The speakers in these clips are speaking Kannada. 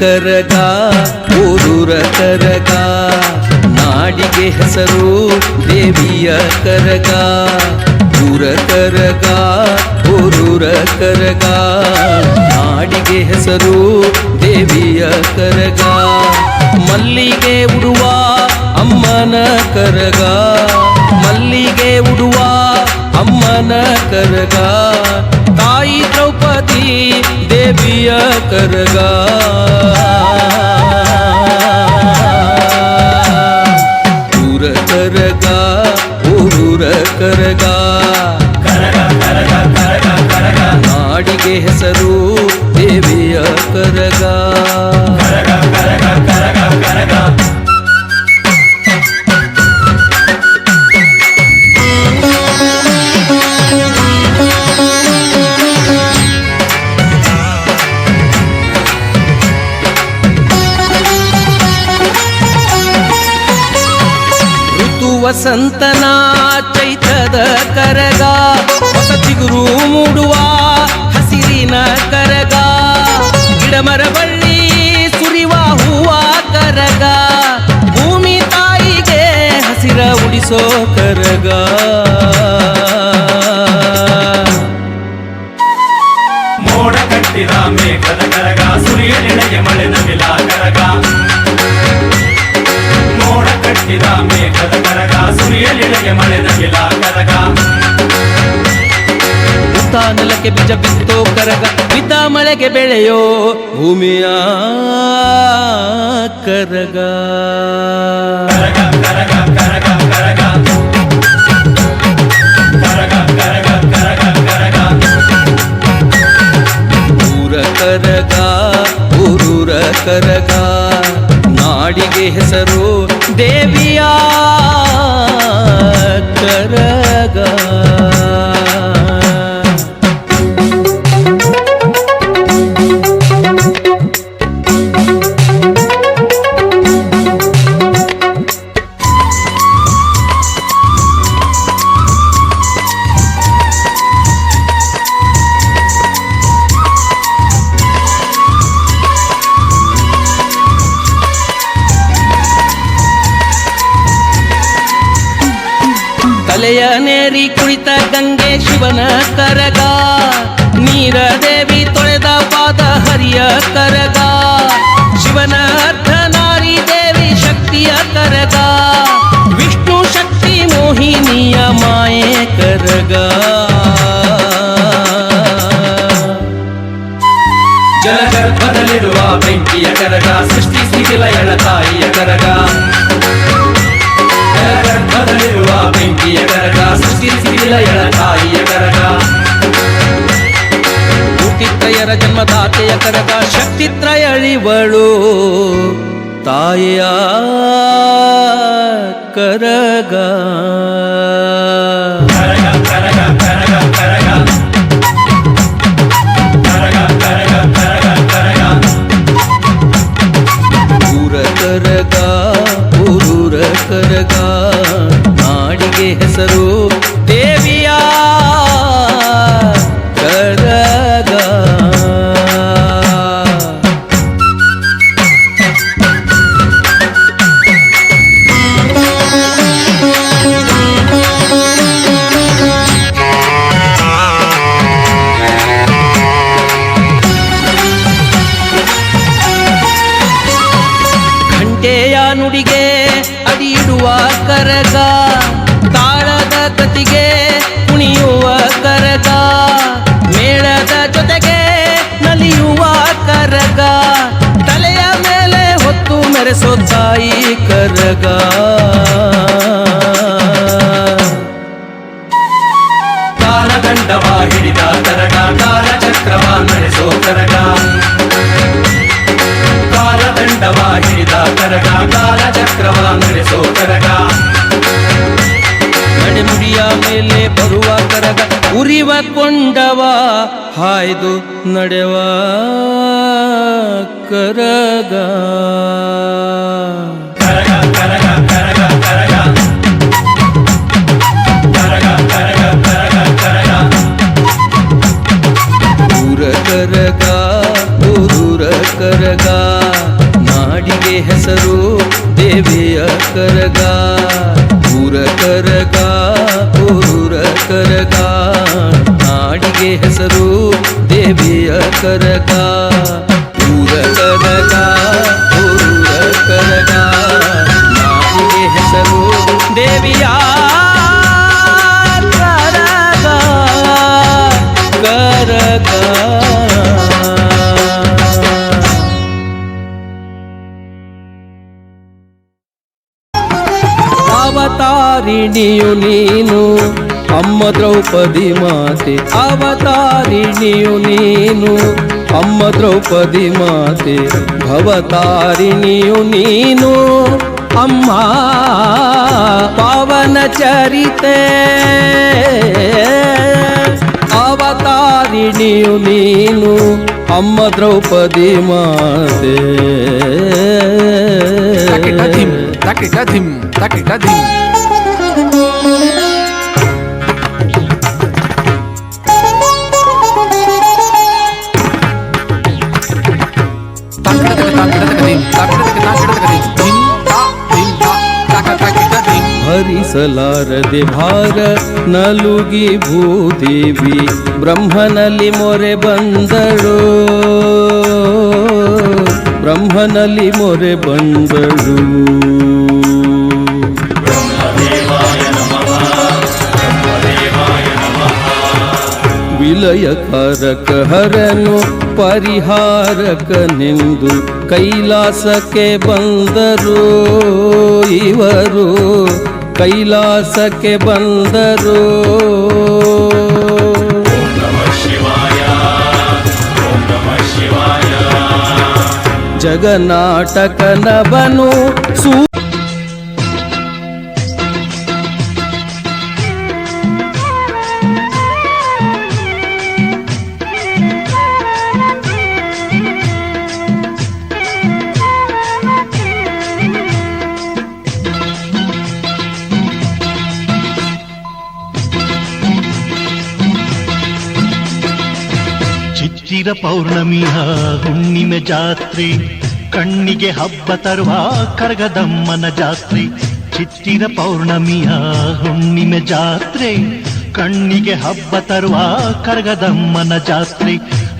ಕರಗ, ಊರೂರ ಕರಗ, ನಾಡಿಗೆ ಹೆಸರು ದೇವಿಯ ಕರಗ. ಊರ ಕರಗ, ಊರೂರ ಕರಗ, ನಾಡಿಗೆ ಹೆಸರು ದೇವಿಯ ಕರಗ. ಮಲ್ಲಿಗೆ ಉಡುವ ಅಮ್ಮನ ಕರಗ, ಮಲ್ಲಿಗೆ ಉಡುವ ಅಮ್ಮನ ಕರಗ. ताई द्रौपदी देवी करगा उर करगा। ಊರ ಕರಗ ನಾಡಿಗೆ ಹೆಸರು ದೇವಿಯ करगा ವಸಂತನ ಚೈತದ ಕರಗ ಹೊಸ ಚಿಗುರು ಮೂಡುವ ಹಸಿರಿನ ಕರಗ ಗಿಡಮರ ಬಳ್ಳಿ ಸುರಿವ ಹೂವ ಕರಗ, ಭೂಮಿ ತಾಯಿಗೆ ಹಸಿರ ಉಡಿಸೋ ಕರಗ. ಮೋಡ ಕಟ್ಟಿದ ಮೇಘದ ಕರಗ ಸುರಿಯಲಿನಗೆ ಮಳೆ ನಮಿಲ ಕರಗ. ಹಾಕಿದ ಮೇಘದ ಕರಗ ಸುರಿಯಲಿಲೆಗೆ ಮಳೆ ನಗಿಲ ಕರಗ ನೆಲಕ್ಕೆ ಬೀಜ ಬಿತ್ತೋ ಕರಗ ಬಿದ್ದ ಮಳೆಗೆ ಬೆಳೆಯೋ ಭೂಮಿಯ ಕರಗ ಕರಗ ಕರಗ ಕರಗ ಕರಗ ಕರಗ ಊರ ಕರಗ ಊರೂರ ಕರಗ ನಾಡಿಗೆ ಹೆಸರು ದೇವಿಯ ಕರಗ. ತಲೆಯ ನೇರಿ ಕುಳಿತ ಗಂಗೆ ಶಿವನ ಕರಗ. ನೀರ ದೇವಿ ತೊಳೆದ ಪಾದ ಹರಿಯ ಕರಗ. ಶಿವನ ಅರ್ಧ ನಾರಿ ದೇವಿ ಶಕ್ತಿಯ ಕರಗ. ವಿಷ್ಣು ಶಕ್ತಿ ಮೋಹಿನಿಯ ಮಾಯೆ ಕರಗ. ಜಲಗರ್ಭದಲ್ಲಿರುವ ಬೆಂಕಿಯ ಕರಗ, ಸೃಷ್ಟಿ ಸ್ಥಿತಿಲಯನ ತಾಯಿಯ ಕರಗ. ಸ್ಥಿತಿಲಯನ ತಾಯಿಯ ಕರಗ. ಜನ್ಮದಾತೆಯ ಕರಗ. ಶಕ್ತಿತ್ರಯಳಿವಳು ತಾಯಿಯ ಕರಗ. ಕರಗ ತಾಳದ ಕತಿಗೆ ಕುಣಿಯುವ ಕರಗ ಮೇಳದ ಜೊತೆಗೆ ನಲಿಯುವ ಕರಗ, ತಲೆಯ ಮೇಲೆ ಹೊತ್ತು ಮೆರೆಸೋ ತಾಯಿ ಕರಗ. ಕಾಲದಂಡವ ಹಿಡಿದ ಕರಗ ಕಾಲಚಕ್ರವ ಹಿಡಿದ ಕರಗ ಕಾಲಚಕ್ರವ ನಡೆಸೋ ಕರಗ ನಡೆಮುಡಿಯ ಮೇಲೆ ಬರುವ ಕರಗ ಉರಿವ ಕೊಂಡವ ಹಾಯ್ದು ನಡೆವ ಕರಗ. ಕರಗ ಕರಗ ಕರಗ ಕರಗ. हसरो देवे करगा पूर करगा पूर करगा। आड़ के हरूप देवी अकर करगा దియు నీను అమ్మ ద్రౌపది మాతే అవతారిణియు నీను అమ్మ ద్రౌపది మాతే భవతారిణియు నీను. అమ్మా పవన చరితే అవతారిణియు నీను అమ్మ ద్రౌపది మాతే. తకిట ధిం తకిట ధిం తకిట ధిం ಹರಿಸಲಾರದೆ ಭಾರ ನಲುಗಿ ಭೂದೇವಿ ಬ್ರಹ್ಮನಲ್ಲಿ ಮೊರೆ ಬಂದಳು. ಬ್ರಹ್ಮನಲ್ಲಿ ಮೊರೆ ಬಂದಳು. ವಿಲಯಕಾರಕ ಹರನು ಪರಿಹಾರಕನೆಂದು ಕೈಲಾಸಕ್ಕೆ ಬಂದರು ಇವರು. ಕೈಲಾಸಕ್ಕೆ ಬಂದರು. ಜಗನಾಟಕನವನು ಸೂ ಚಿತ್ತಿರ ಪೌರ್ಣಮಿಯ ಹುಣ್ಣಿಮೆ ಜಾತ್ರೆ. ಕಣ್ಣಿಗೆ ಹಬ್ಬ ತರುವ ಕರಗದಮ್ಮನ ಜಾತ್ರೆ. ಚಿತ್ತಿರ ಪೌರ್ಣಮಿಯ ಹುಣ್ಣಿಮೆ ಜಾತ್ರೆ. ಕಣ್ಣಿಗೆ ಹಬ್ಬ ತರುವ ಕರಗದಮ್ಮನ ಜಾತ್ರೆ.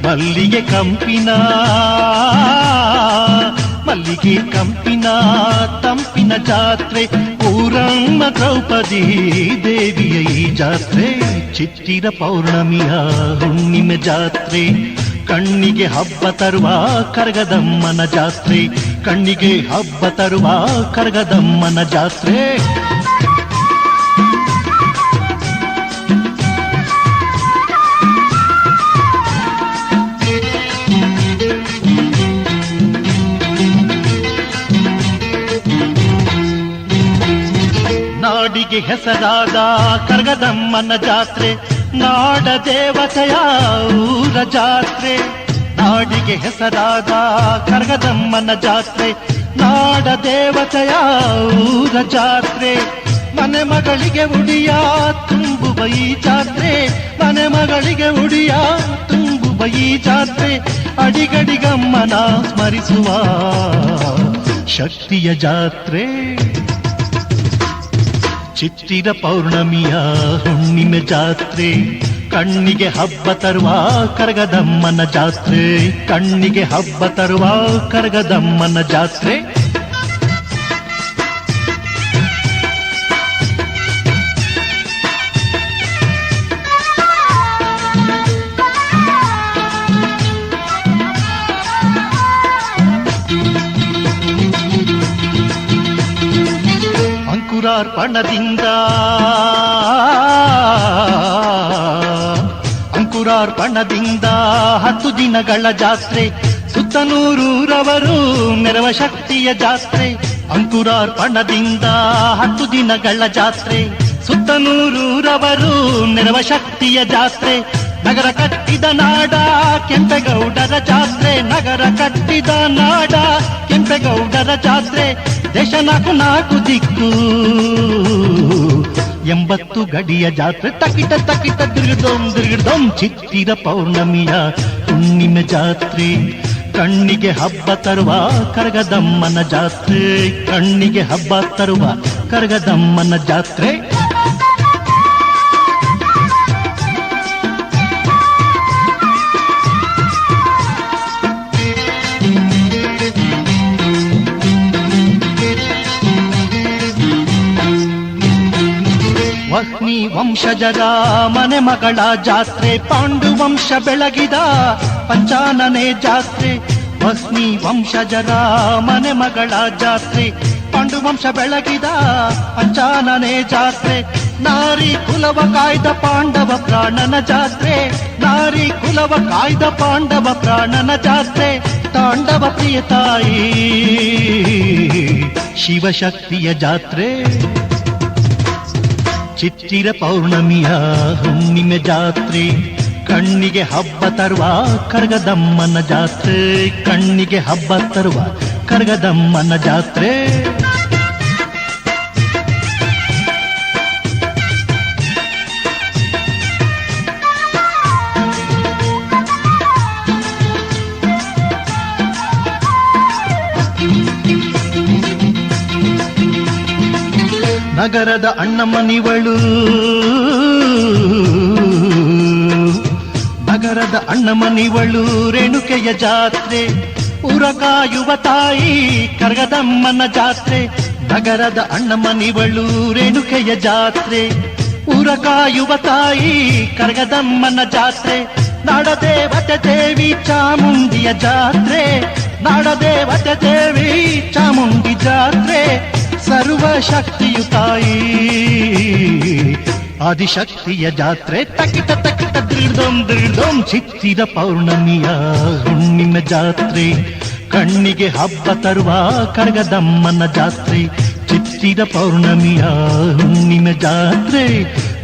ಮಲ್ಲಿಗೆ ಕಂಪಿನ ಮಲ್ಲಿಗೆ ಕಂಪಿನ ತಂಪಿನ ಜಾತ್ರೆ. ಊರಮ್ಮ ದ್ರೌಪದಿ ದೇವಿಯ ಈ ಜಾತ್ರೆ. ಚಿತ್ತಿರ ಪೌರ್ಣಮಿಯ ಹುಣ್ಣಿಮೆ ಜಾತ್ರೆ. ಕಣ್ಣಿಗೆ ಹಬ್ಬ ತರುವ ಕರಗದಮ್ಮನ ಜಾತ್ರೆ. ಕಣ್ಣಿಗೆ ಹಬ್ಬ ತರುವ ಕರಗದಮ್ಮನ ಜಾತ್ರೆ. ನಾಡಿಗೆ ಹೆಸರಾದ ಕರಗದಮ್ಮನ ಜಾತ್ರೆ. ನಾಡ ದೇವತೆಯ ಊರ ಜಾತ್ರೆ. ನಾಡಿಗೆ ಹೆಸರಾದ ಕರಗದಮ್ಮನ ಜಾತ್ರೆ. ನಾಡ ದೇವತೆಯ ಊರ ಜಾತ್ರೆ. ಮನೆ ಮಗಳಿಗೆ ಉಡಿಯ ಜಾತ್ರೆ. ಮನೆ ಮಗಳಿಗೆ ಉಡಿಯ ತುಂಬುವ ಈ ಜಾತ್ರೆ. ಅಡಿಗಡಿಗಮ್ಮನ ಸ್ಮರಿಸುವ ಶಕ್ತಿಯ ಜಾತ್ರೆ. ಚಿತ್ತಿರ ಪೌರ್ಣಮಿಯ ಹುಣ್ಣಿಮೆ ಜಾತ್ರೆ. ಕಣ್ಣಿಗೆ ಹಬ್ಬ ತರುವ ಕರಗದಮ್ಮನ ಜಾತ್ರೆ. ಕಣ್ಣಿಗೆ ಹಬ್ಬ ತರುವ ಕರಗದಮ್ಮನ ಜಾತ್ರೆ. ಅಂಕುರಾರ್ಪಣದಿಂದ ಅಂಕುರಾರ್ಪಣದಿಂದ ಹತ್ತು ದಿನಗಳ ಜಾತ್ರೆ, ಸುತ್ತನೂರೂರವರು ಮೆರವ ಶಕ್ತಿಯ ಜಾತ್ರೆ. ಅಂಕುರಾರ್ಪಣದಿಂದ ಹತ್ತು ದಿನಗಳ ಜಾತ್ರೆ, ಸುತ್ತನೂರೂರವರು ನೆರವ ಶಕ್ತಿಯ ಜಾತ್ರೆ. ನಗರ ಕಟ್ಟಿದ ನಾಡ, ಕೆಂಪೇಗೌಡರ ಜಾತ್ರೆ, ನಗರ ಕಟ್ಟಿದ ನಾಡ, ಕೆಂಪೇಗೌಡರ ಜಾತ್ರೆ, ದೇಶ ನಾಕು ನಾಕು ದಿಕ್ಕು. ಎಂಬತ್ತು ಗಡಿಯ ಜಾತ್ರೆ ತಕಿಟ ತಕಿಟ ತಿರುಗಿದೋಂ ತಿರುಗಿದೋಂ ಚಿತ್ತಿರ ಪೌರ್ಣಮಿಯ ಹುಣ್ಣಿಮೆ ಜಾತ್ರೆ. ಕಣ್ಣಿಗೆ ಹಬ್ಬ ತರುವ ಕರಗದಮ್ಮನ ಜಾತ್ರೆ. ಕಣ್ಣಿಗೆ ಹಬ್ಬ ತರುವ ಕರಗದಮ್ಮನ ಜಾತ್ರೆ. ವಹ್ನಿ ವಂಶಜರ ಮನೆ ಮಗಳ ಜಾತ್ರೆ, ಪಾಂಡು ವಂಶ ಬೆಳಗಿದ ಪಂಚಾನನೆ ಜಾತ್ರೆ. ವಸ್ನಿ ವಂಶಜರ ಮನೆ ಮಗಳ ಜಾತ್ರೆ, ಪಾಂಡು ವಂಶ ಬೆಳಗಿದ ಪಂಚಾನನೆ ಜಾತ್ರೆ. ನಾರಿ ಕುಲವ ಕಾಯ್ದ ಪಾಂಡವ ಪ್ರಾಣನ ಜಾತ್ರೆ, ನಾರಿ ಕುಲವ ಕಾಯ್ದ ಪಾಂಡವ ಪ್ರಾಣನ ಜಾತ್ರೆ. ತಾಂಡವ ಪ್ರಿಯ ತಾಯಿ, ಶಿವಶಕ್ತಿಯ ಜಾತ್ರೆ. ಚಿತ್ತಿರ ಪೌರ್ಣಮಿಯ ಹುಣ್ಣಿಮೆ ಜಾತ್ರೆ. ಕಣ್ಣಿಗೆ ಹಬ್ಬ ತರುವ ಕರ್ಗದಮ್ಮನ ಜಾತ್ರೆ. ಕಣ್ಣಿಗೆ ಹಬ್ಬ ತರುವ ಕರ್ಗದಮ್ಮನ ಜಾತ್ರೆ. ನಗರದ ಅಣ್ಣಮ್ಮನಿವಳು. ನಗರದ ಅಣ್ಣಮ್ಮನಿವಳು, ರೇಣುಕೆಯ ಜಾತ್ರೆ. ಕಾಯುವ ತಾಯಿ, ಕರ್ಗದಮ್ಮನ ಜಾತ್ರೆ. ನಗರದ ಅಣ್ಣಮ್ಮನಿವಳು, ರೇಣುಕೆಯ ಜಾತ್ರೆ. ಕಾಯುವ ತಾಯಿ, ಕರ್ಗದಮ್ಮನ ಜಾತ್ರೆ. ನಾಡದೇವತೆ ದೇವಿ, ಚಾಮುಂಡಿಯ ಜಾತ್ರೆ. ನಾಡದೇವತೆ ದೇವಿ, ಚಾಮುಂಡಿ ಜಾತ್ರೆ. ಸರ್ವ ಶಕ್ತಿಯು ತಾಯಿ ಆದಿಶಕ್ತಿಯ ಜಾತ್ರೆ ತಕಿತ ತಕಿತ ದೃಢಂ ದೃಢಂ ಚಿತ್ತಿದ ಪೌರ್ಣಮಿಯ ಹುಣ್ಣಿನ ಜಾತ್ರೆ. ಕಣ್ಣಿಗೆ ಹಬ್ಬ ತರುವ ಕರಗದಮ್ಮನ ಜಾತ್ರೆ ಚಿತ್ತಿದ ಪೌರ್ಣಮಿಯ ಹುಣ್ಣಿನ ಜಾತ್ರೆ.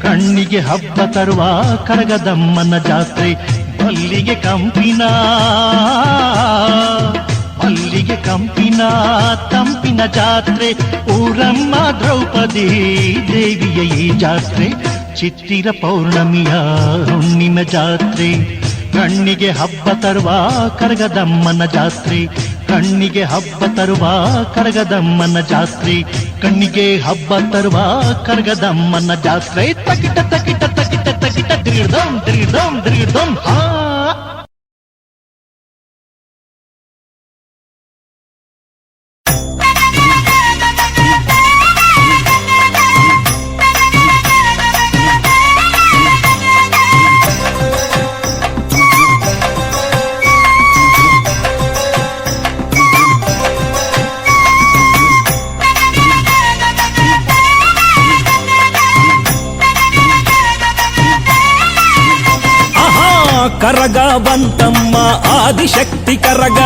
ಕಣ್ಣಿಗೆ ಹಬ್ಬ ತರುವ ಕರಗದಮ್ಮನ ಜಾತ್ರೆ ಬಲ್ಲಿಗೆ ಕಂಪಿನ. ಮಲ್ಲಿಗೆ ಕಂಪಿನ ತಂಪಿನ ಜಾತ್ರೆ, ಊರಮ್ಮ ದ್ರೌಪದಿ ದೇವಿಯ ಈ ಜಾತ್ರೆ, ಚಿತ್ತಿರ ಪೌರ್ಣಮಿಯ ಹುಣ್ಣಿಮ ಜಾತ್ರೆ. ಕಣ್ಣಿಗೆ ಹಬ್ಬ ತರುವ ಕರಗದಮ್ಮನ ಜಾತ್ರೆ, ಕಣ್ಣಿಗೆ ಹಬ್ಬ ತರುವ ಕರಗದಮ್ಮನ ಜಾತ್ರೆ, ಕಣ್ಣಿಗೆ ಹಬ್ಬ ತರುವ ಕರಗದಮ್ಮನ ಜಾತ್ರೆ. ತಕಿಟ ತಕಿಟ ತಕಿಟ ತಕಿಟ ದ್ರಿಡಂ ದ್ರಿಡಂ ದ್ರಿಡಂ ಹಾ. ಆಹಾ ಕರಗ ಬಂತಮ್ಮ ಆದಿಶಕ್ತಿ ಕರಗ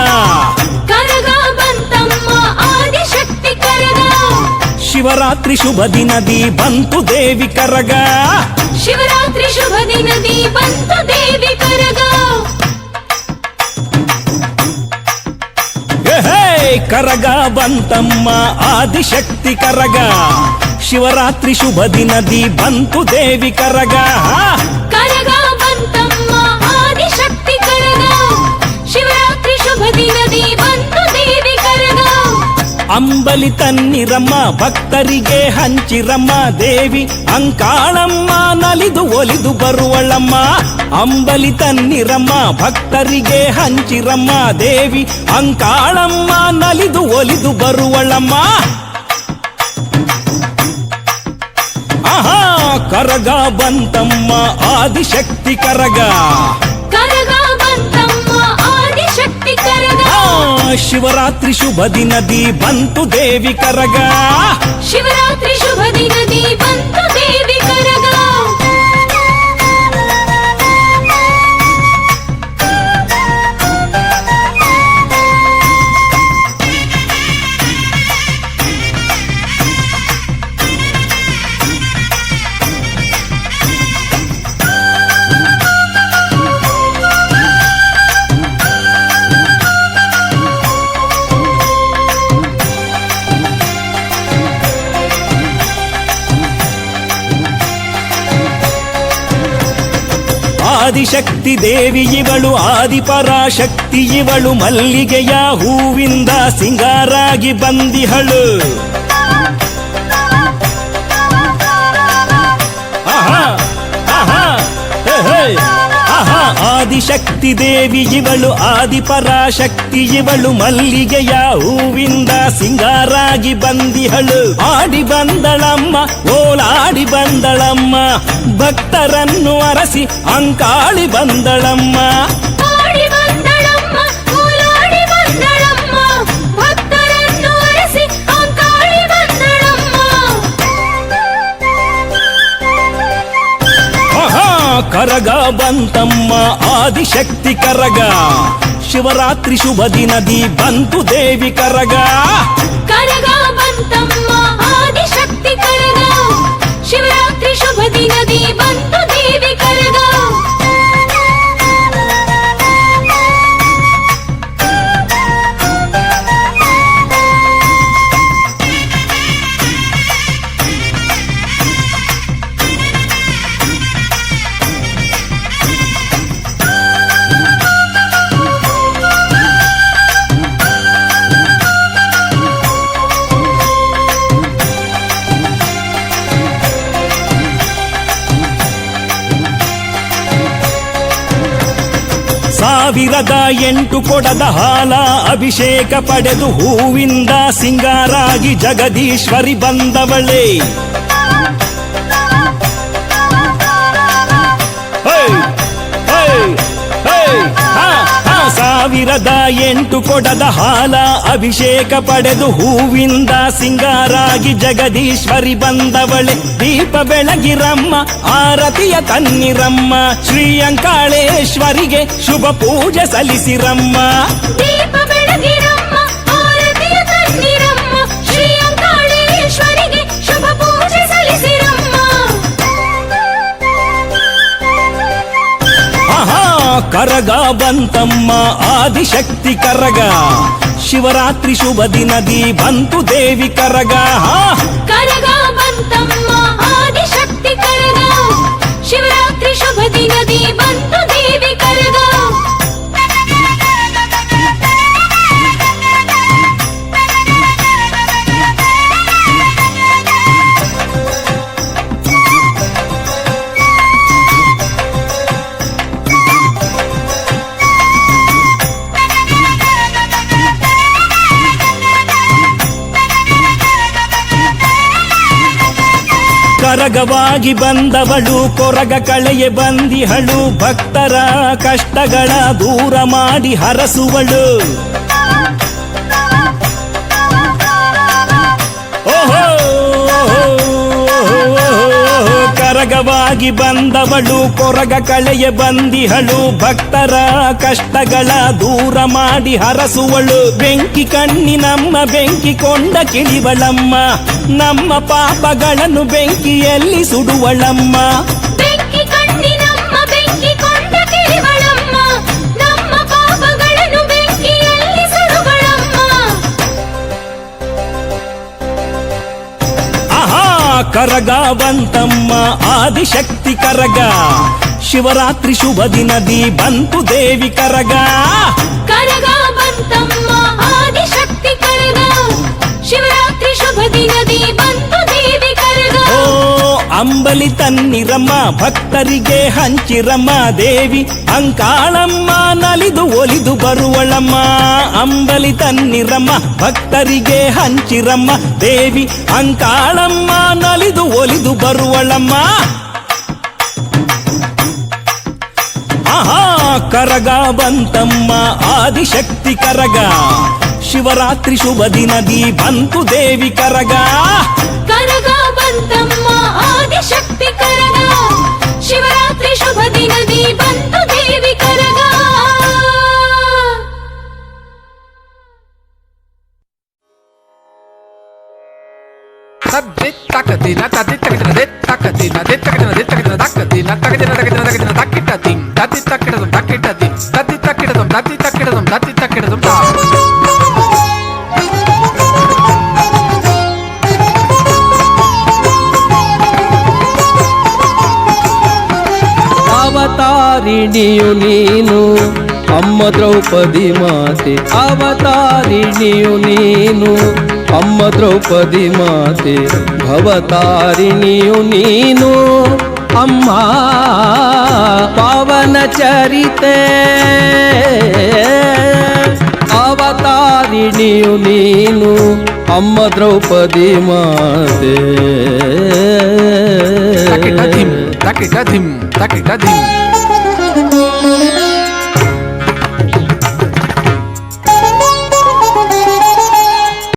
ಕರಗ ಬಂತಮ್ಮ ಆದಿಶಕ್ತಿ ಕರಗ ಶಿವರಾತ್ರಿ ಶುಭ ದಿನದಿ ಬಂತು ದೇವಿ ಕರಗ ಶಿವರಾತ್ರಿ ಶುಭ ದಿನದಿ ಬಂತು ದೇವಿ ಕರಗ ಏಹೇ ಕರಗ ಅಂಬಲಿ ತನ್ನಿರಮ್ಮ ಭಕ್ತರಿಗೆ ಹಂಚಿರಮ್ಮ ದೇವಿ ಅಂಕಾಳಮ್ಮ ನಲಿದು ಒಲಿದು ಬರುವಳಮ್ಮ ಅಂಬಲಿ ತನ್ನಿರಮ್ಮ ಭಕ್ತರಿಗೆ ಹಂಚಿರಮ್ಮ ದೇವಿ ಅಂಕಾಳಮ್ಮ ನಲಿದು ಒಲಿದು ಬರುವಳಮ್ಮ ಆಹಾ ಕರಗ ಬಂತಮ್ಮ ಆದಿಶಕ್ತಿ ಕರಗ ಶಿವರಾತ್ರಿ ಶುಭ ದಿನದಿ ಬಂತು ದೇವಿ ಕರಗ ಶಿವರಾತ್ರಿ ಶುಭ ದಿನದಿ ಬಂತು ದೇವಿ ಕರಗ ಆದಿಶಕ್ತಿ ದೇವಿ ಇವಳು ಆದಿಪರಾಶಕ್ತಿ ಇವಳು ಮಲ್ಲಿಗೆಯ ಹೂವಿಂದ ಸಿಂಗಾರಾಗಿ ಬಂದಿಹಳು. ಆಹಾ, ಆದಿಶಕ್ತಿ ದೇವಿ ಇವಳು, ಆದಿಪರಾಶಕ್ತಿ ಇವಳು, ಮಲ್ಲಿಗೆಯ ಹೂವಿಂದ ಸಿಂಗಾರಾಗಿ ಬಂದಿಹಳು. ಆಡಿ ಬಂದಳಮ್ಮ, ಓಲಾಡಿ ಬಂದಳಮ್ಮ, ಭಕ್ತರನ್ನು ಅರಸಿ ಅಂಕಾಳಿ ಬಂದಳಮ್ಮ. ಆಹಾ ಕರಗ ಬಂತಮ್ಮ ಆದಿಶಕ್ತಿ ಕರಗ ಶಿವರಾತ್ರಿ ಶುಭ ದಿನದಿ ಬಂತು ಎಂಟು ಕೊಡದ ಹಾಲ ಅಭಿಷೇಕ ಪಡೆದು ಹೂವಿಂದ ಸಿಂಗಾರಾಗಿ ಜಗದೀಶ್ವರಿ ಬಂದವಳೆ. ಸಾವಿರದ ಎಂಟು ಕೊಡದ ಹಾಲ ಅಭಿಷೇಕ ಪಡೆದು ಹೂವಿಂದ ಸಿಂಗಾರಾಗಿ ಜಗದೀಶ್ವರಿ ಬಂದವಳೆ. ದೀಪ ಬೆಳಗಿರಮ್ಮ ಆರತಿಯ ತನ್ನಿರಮ್ಮ ಶ್ರೀಯಂಕಾಳೇಶ್ವರಿಗೆ ಶುಭ ಪೂಜೆ ಸಲ್ಲಿಸಿರಮ್ಮ ಆಹಾ ಕರಗ ಬಂತಮ್ಮ ಆದಿಶಕ್ತಿ ಕರಗ ಶಿವರಾತ್ರಿ ಶುಭ ದಿನದಿ ಬಂತು ದೇವಿ ಕರಗ ಹಾ ಕರಗ ಬಂತಮ್ಮ ಆದಿಶಕ್ತಿ ಕರಗ ಶಿವರಾತ್ರಿ ಶುಭ ಕರಗವಾಗಿ ಬಂದವಳು ಕೊರಗ ಕಳೆಯ ಬಂದಿಹಳು ಭಕ್ತರ ಕಷ್ಟಗಳ ದೂರ ಮಾಡಿ ಹರಸುವಳು. ಓಹೋ! ಕರಗವಾಗಿ ಬಂದವಳು, ಕೊರಗ ಕಳೆಯ ಬಂದಿಹಳು, ಭಕ್ತರ ಕಷ್ಟಗಳ ದೂರ ಮಾಡಿ ಹರಸುವಳು. ಬೆಂಕಿ ಕಣ್ಣಿನಮ್ಮ ಬೆಂಕಿ ಕೊಂಡ ಕಿಳಿವಳಮ್ಮ, ನಮ್ಮ ಪಾಪಗಳನ್ನು ಬೆಂಕಿಯಲ್ಲಿ ಸುಡುವಳಮ್ಮ. ಆಹಾ ಕರಗ ಬಂತಮ್ಮ ಆದಿಶಕ್ತಿ ಕರಗ ಶಿವರಾತ್ರಿ ಶುಭ ದಿನದಿ ಬಂತು ದೇವಿ ಕರಗ ಕರಗ ಬಂತಮ್ಮ ಆದಿಶಕ್ತಿ ಕರಗ ಶಿವರಾತ್ರಿ ಶುಭ ದಿನದಿ ಬಂತು ದೇವಿ ಕರಗ ಓ ಅಂಬಲಿ ತನ್ನಿರಮ್ಮ ಭಕ್ತರಿಗೆ ಹಂಚಿರಮ್ಮ ದೇವಿ ಅಂಕಾಳಮ್ಮ ನಲಿದು ಒಲಿದು ಬರುವಳಮ್ಮ ಅಂಬಲಿ ತನ್ನಿರಮ್ಮ ಭಕ್ತರಿಗೆ ಹಂಚಿರಮ್ಮ ದೇವಿ ಅಂಕಾಳಮ್ಮ ನಲಿದು ಒಲಿದು ಬರುವಳಮ್ಮ ಆಹಾ ಕರಗ ಬಂತಮ್ಮ ಆದಿಶಕ್ತಿ ಕರಗ ಶಿವರಾತ್ರಿ ಶುಭ ದಿನದಿ ಬಂತು ದೇವಿ ಕರಗ ಕರಗ ಬಂತಮ್ಮ శక్తి కరగా. శివరాత్రి శుభ దినది బంధు దేవి కరగా. తక్కతిన తది తక్కతిన దే తక్కతిన దే తక్కతిన దే తక్కతిన తక్కతిన తక్కతిన తక్కతిన తక్కతిన తక్కిట తిం తది తక్కిడదం తక్కిట తిం తది తక్కిడదం తది తక్కిడదం తది ಅವತಾರಿಣಿಯು ನೀನು ಅಮ್ಮ ದ್ರೌಪದಿ ಮಾತೆ ಅವತಾರಿಣಿಯು ನೀನು ಅಮ್ಮ ದ್ರೌಪದಿ ಮಾತೆ ಭವತಾರಿಣಿಯು ನೀನು ಅಮ್ಮ ಪಾವನ ಚರಿತೆ ಅವತಾರಿಣಿಯು ನೀನು ಅಮ್ಮ ದ್ರೌಪದಿ ಮಾತೆ ತಕಿಟ ಧಿಮ್ ತಕಿಟ ಧಿಮ್ ತಕಿಟ ಧಿಮ್